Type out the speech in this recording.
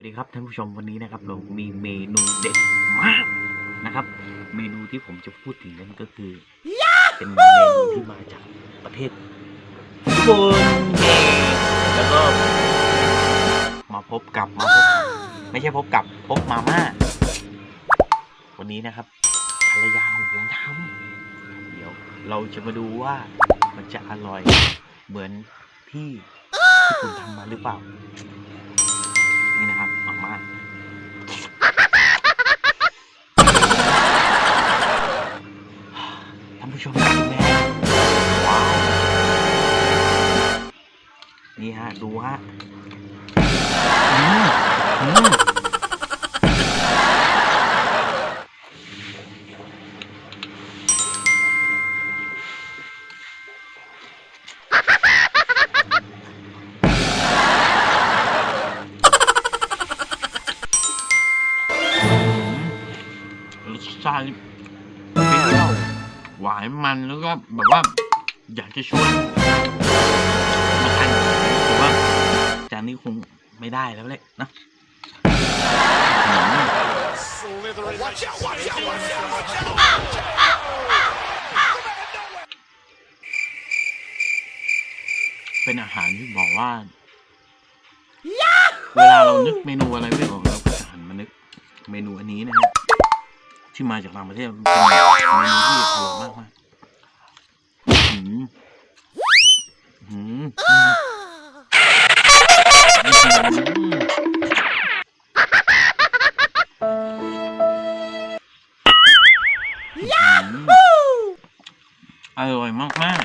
สวัสดีครับท่านผู้ชมวันนี้นะครับเรามีเมนูเด็ดมากนะครับ เมนูที่ผมจะพูดถึงนั้นก็คือ เป็นเมนูที่มาจากประเทศญี่ปุ่นเองแล้วก็ มาพบกับมาพบไม่ใช่พบกับพบมาม่าวันนี้นะครับภรรยาของผมทำเดี๋ยวเราจะมาดูว่ามันจะอร่อยเหมือนที่ญี่ปุ่นทำมาหรือเปล่า ผู้ชมดูแม่ว้าวนี่ฮะ ดูฮะอืมอืมรสชาติป หวานมันแล้วก็แบบว่า อยากจะชวนมาทานแต่ว่าจานนี้คงไม่ได้แล้วแหละนะเป็นอาหารที่บอกว่า เวลาเรานึกเมนูอะไรไม่ออกเราก็จะหันมานึกเมนูอันนี้นะฮะ ที่มาจากต่างประเทศเป็นเมนูที่อร่อยมากมากหืมหืมอร่อยมากมาก